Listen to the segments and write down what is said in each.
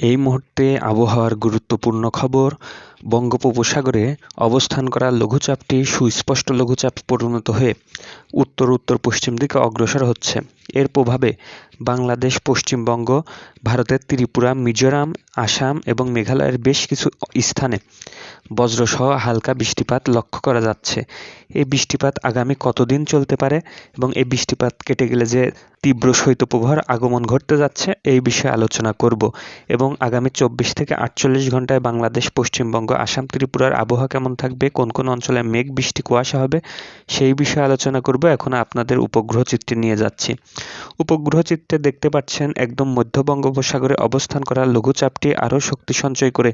এই মুহূর্তে আবহাওয়ার গুরুত্বপূর্ণ খবর বঙ্গোপসাগরে অবস্থান করা লঘুচাপটি সুস্পষ্ট লঘুচাপ পরিণত হয়ে উত্তর উত্তর, পশ্চিম দিকে অগ্রসর হচ্ছে। এর প্রভাবে বাংলাদেশ, পশ্চিমবঙ্গ, ভারতের ত্রিপুরা, মিজোরাম, আসাম এবং মেঘালয়ের বেশ কিছু স্থানে বজ্রসহ হালকা বৃষ্টিপাত লক্ষ্য করা যাচ্ছে। এই বৃষ্টিপাত আগামী কতদিন চলতে পারে এবং এই বৃষ্টিপাত কেটে গেলে যে তীব্র শৈত্যপ্রবাহের আগমন ঘটতে যাচ্ছে, এই বিষয়ে আলোচনা করব এবং আগামী চব্বিশ থেকে আটচল্লিশ ঘন্টায় বাংলাদেশ, পশ্চিমবঙ্গ আসাম ত্রিপুরার আবহাওয়া কেমন থাকবে, কোন কোন অঞ্চলে মেঘ, বৃষ্টি, কুয়াশা হবে, সেই বিষয়ে আলোচনা করব। এখন আপনাদের উপগ্রহ চিত্রে নিয়ে যাচ্ছি। উপগ্রহ চিত্রে দেখতে পাচ্ছেন, একদম মধ্য বঙ্গোপসাগরে অবস্থান করা লঘুচাপটি আরও শক্তি সঞ্চয় করে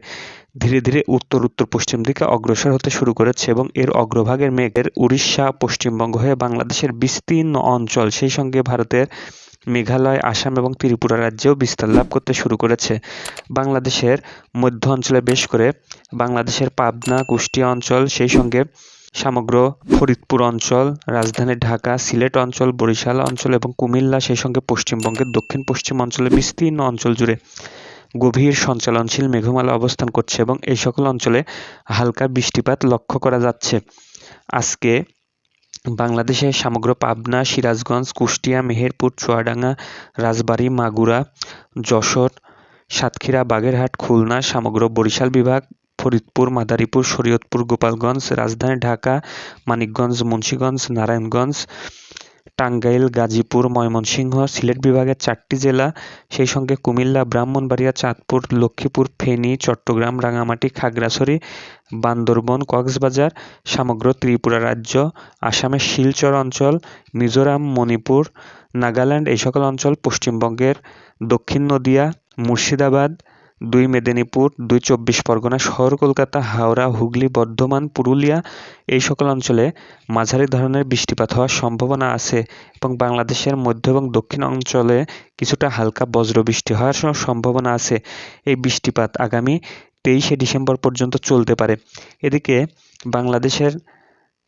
ধীরে ধীরে উত্তর উত্তর, পশ্চিম দিকে অগ্রসর হতে শুরু করেছে এবং এর অগ্রভাগের মেঘের উড়িষ্যা, পশ্চিমবঙ্গ হয়ে বাংলাদেশের বিস্তীর্ণ অঞ্চল, সেই সঙ্গে ভারতের মেঘালয়, আসাম এবং ত্রিপুরা রাজ্যেও বিস্তার লাভ করতে শুরু করেছে। বাংলাদেশের মধ্য অঞ্চলে বেশ করে বাংলাদেশের পাবনা, কুষ্টিয়া অঞ্চল, সেই সঙ্গে সমগ্র ফরিদপুর অঞ্চল, রাজধানী ঢাকা, সিলেট অঞ্চল, বরিশাল অঞ্চল এবং কুমিল্লা, সেই সঙ্গে পশ্চিমবঙ্গের দক্ষিণ পশ্চিম অঞ্চলে বিস্তীর্ণ অঞ্চল জুড়ে গভীর সঞ্চালনশীল মেঘমালা অবস্থান করছে এবং এই সকল অঞ্চলে হালকা বৃষ্টিপাত লক্ষ্য করা যাচ্ছে। আজকে বাংলাদেশের সমগ্র পাবনা, সিরাজগঞ্জ, কুষ্টিয়া, মেহেরপুর, চুয়াডাঙ্গা, রাজবাড়ী, মাগুরা, যশোর, সাতক্ষীরা, বাগেরহাট, খুলনা, সমগ্র বরিশাল বিভাগ, ফরিদপুর, মাদারীপুর, শরীয়তপুর, গোপালগঞ্জ, রাজধানী ঢাকা, মানিকগঞ্জ, মুন্সীগঞ্জ, নারায়ণগঞ্জ টাঙ্গাইল, গাজীপুর, ময়মনসিংহ, সিলেট বিভাগের চারটি জেলা, সেই সঙ্গে কুমিল্লা, ব্রাহ্মণবাড়িয়া, চাঁদপুর, লক্ষ্মীপুর, ফেনী, চট্টগ্রাম, রাঙামাটি, খাগড়াছড়ি, বান্দরবন, কক্সবাজার, সমগ্র ত্রিপুরা রাজ্য, আসামের শিলচর অঞ্চল, মিজোরাম, মণিপুর, নাগাল্যান্ড, এই সকল অঞ্চল পশ্চিমবঙ্গের, দক্ষিণ নদিয়া, মুর্শিদাবাদ দুই মেদিনীপুর, দুই চব্বিশ পরগনা, শহর কলকাতা, হাওড়া, হুগলি, বর্ধমান, পুরুলিয়া এই সকল অঞ্চলে মাঝারি ধরনের বৃষ্টিপাত হওয়ার সম্ভাবনা আছে এবং বাংলাদেশের মধ্য এবং দক্ষিণ অঞ্চলে কিছুটা হালকা বজ্রবৃষ্টি হওয়ার সম্ভাবনা আছে। এই বৃষ্টিপাত আগামী তেইশে ডিসেম্বর পর্যন্ত চলতে পারে। এদিকে বাংলাদেশের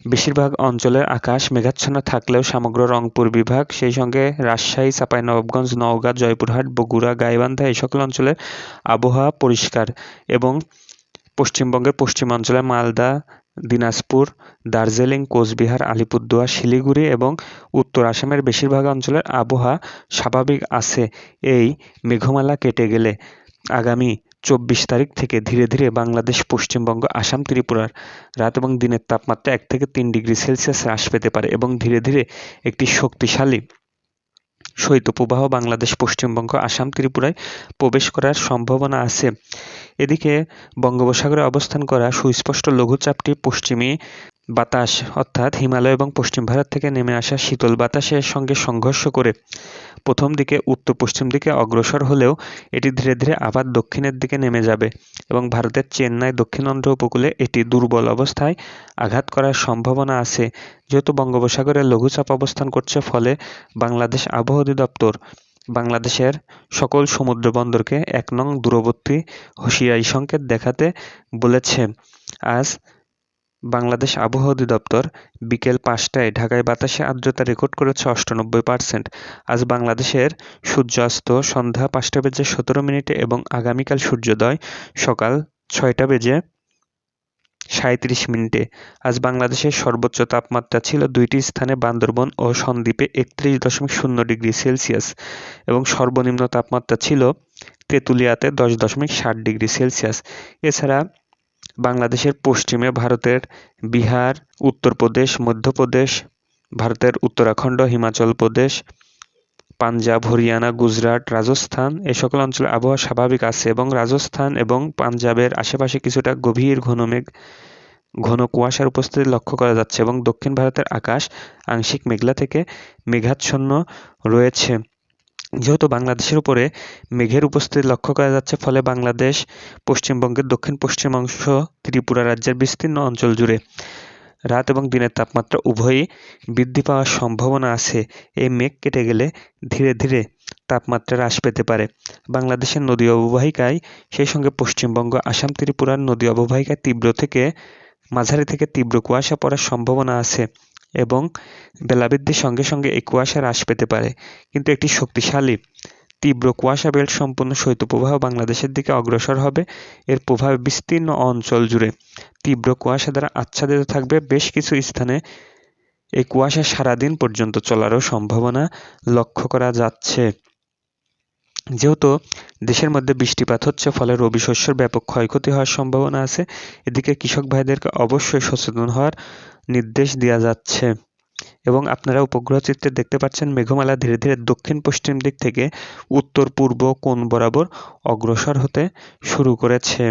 বেশিরভাগ অঞ্চলের আকাশ মেঘাচ্ছন্ন থাকলেও সমগ্র রংপুর বিভাগ, সেই সঙ্গে রাজশাহী, চাঁপাইনবাবগঞ্জ, নওগাঁ, জয়পুরহাট, বগুড়া, গাইবান্ধা এই সকল অঞ্চলের আবহাওয়া পরিষ্কার এবং পশ্চিমবঙ্গের পশ্চিমাঞ্চলে মালদা, দিনাজপুর, দার্জিলিং, কোচবিহার, আলিপুরদুয়ার, শিলিগুড়ি এবং উত্তর আসামের বেশিরভাগ অঞ্চলের আবহাওয়া স্বাভাবিক আছে। এই মেঘমালা কেটে গেলে আগামী চব্বিশ তারিখ থেকে ধীরে ধীরে বাংলাদেশ, পশ্চিমবঙ্গ, আসাম, ত্রিপুরার রাত এবং দিনের তাপমাত্রা এক থেকে তিন ডিগ্রি সেলসিয়াস হ্রাস পেতে পারে এবং ধীরে ধীরে একটি শক্তিশালী শৈত্যপ্রবাহ বাংলাদেশ, পশ্চিমবঙ্গ, আসাম, ত্রিপুরায় প্রবেশ করার সম্ভাবনা আছে। এদিকে বঙ্গোপসাগরে অবস্থান করা সুস্পষ্ট লঘুচাপটি পশ্চিমী বাতাস, অর্থাৎ হিমালয় এবং পশ্চিম ভারত থেকে নেমে আসা শীতল বাতাসের সঙ্গে সংঘর্ষ করে প্রথম দিকে উত্তর পশ্চিম দিকে অগ্রসর হলেও এটি ধীরে ধীরে আবার দক্ষিণের দিকে নেমে যাবে এবং ভারতের চেন্নাই দক্ষিণ অন্ধ্র উপকূলে এটি দুর্বল অবস্থায় আঘাত করার সম্ভাবনা আছে, যেহেতু বঙ্গোপসাগরে লঘুচাপ অবস্থান করছে ফলে বাংলাদেশ আবহাওয়া অধিদপ্তর বাংলাদেশের সকল সমুদ্র বন্দরকে এক নং দূরবর্তী হুঁশিয়ারি সংকেত দেখাতে বলেছে। আজ বাংলাদেশ আবহাওয়া অধিদপ্তর বিকেল পাঁচটায় ঢাকায় বাতাসে আর্দ্রতা রেকর্ড করেছে অষ্টানব্বই পার্সেন্ট। আজ বাংলাদেশের সূর্যাস্ত সন্ধ্যা পাঁচটা বেজে সতেরো মিনিটে এবং আগামীকাল সূর্যোদয় সকাল ছয়টা বেজে সাঁত্রিশ মিনিটে। আজ বাংলাদেশের সর্বোচ্চ তাপমাত্রা ছিল দুইটি স্থানে বান্দরবন ও সন্দ্বীপে একত্রিশ দশমিক শূন্য ডিগ্রি সেলসিয়াস এবং সর্বনিম্ন তাপমাত্রা ছিল তেঁতুলিয়াতে দশ দশমিক ষাট ডিগ্রি সেলসিয়াস। এছাড়া বাংলাদেশের পশ্চিমে ভারতের বিহার, উত্তরপ্রদেশ, মধ্যপ্রদেশ, ভারতের উত্তরাখণ্ড, হিমাচল প্রদেশ, পাঞ্জাব, হরিয়ানা, গুজরাট, রাজস্থান এই সকল অঞ্চলে আবহাওয়া স্বাভাবিক আছে এবং রাজস্থান এবং পাঞ্জাবের আশেপাশে কিছুটা গভীর ঘন মেঘ, ঘন কুয়াশার উপস্থিতি লক্ষ্য করা যাচ্ছে এবং দক্ষিণ ভারতের আকাশ আংশিক মেঘলা থেকে মেঘাচ্ছন্ন রয়েছে। যেহেতু বাংলাদেশের উপরে মেঘের উপস্থিতি লক্ষ্য করা যাচ্ছে, ফলে বাংলাদেশ পশ্চিমবঙ্গের দক্ষিণ পশ্চিমাংশ ত্রিপুরা রাজ্যের বিস্তীর্ণ অঞ্চল জুড়ে রাত এবং দিনের তাপমাত্রা উভয়ই বৃদ্ধি পাওয়ার সম্ভাবনা আছে। এই মেঘ কেটে গেলে ধীরে ধীরে তাপমাত্রা হ্রাস পেতে পারে। বাংলাদেশের নদী অববাহিকায়, সেই সঙ্গে পশ্চিমবঙ্গ, আসাম, ত্রিপুরার নদী অববাহিকায় তীব্র থেকে মাঝারি থেকে তীব্র কুয়াশা পড়ার সম্ভাবনা আছে। এবং বেলা বৃদ্ধির সঙ্গে সঙ্গে এই কুয়াশা হ্রাস পেতে পারে। কিন্তু একটি শক্তিশালী, তীব্র কুয়াশা বেল্ট সম্পূর্ণ শৈত্যপ্রবাহ বাংলাদেশের দিকে অগ্রসর হবে। এর প্রভাবে বিস্তীর্ণ অঞ্চল জুড়ে তীব্র কুয়াশা দ্বারা আচ্ছাদিত থাকবে। বেশ কিছু স্থানে এই কুয়াশা সারাদিন পর্যন্ত চলারও সম্ভাবনা লক্ষ্য করা যাচ্ছে। যেহেতু দেশের মধ্যে বৃষ্টিপাত হচ্ছে, ফলে রবি শস্যের ব্যাপক ক্ষয়ক্ষতি হওয়ার সম্ভাবনা আছে। এদিকে কৃষক ভাইদেরকে অবশ্যই সচেতন হওয়ার নির্দেশ দেওয়া যাচ্ছে। এবং আপনারা উপগ্রহ চিত্রে দেখতে পাচ্ছেন মেঘমালা ধীরে ধীরে দক্ষিণ পশ্চিম দিক থেকে উত্তর পূর্ব কোণ বরাবর অগ্রসর হতে শুরু করেছে।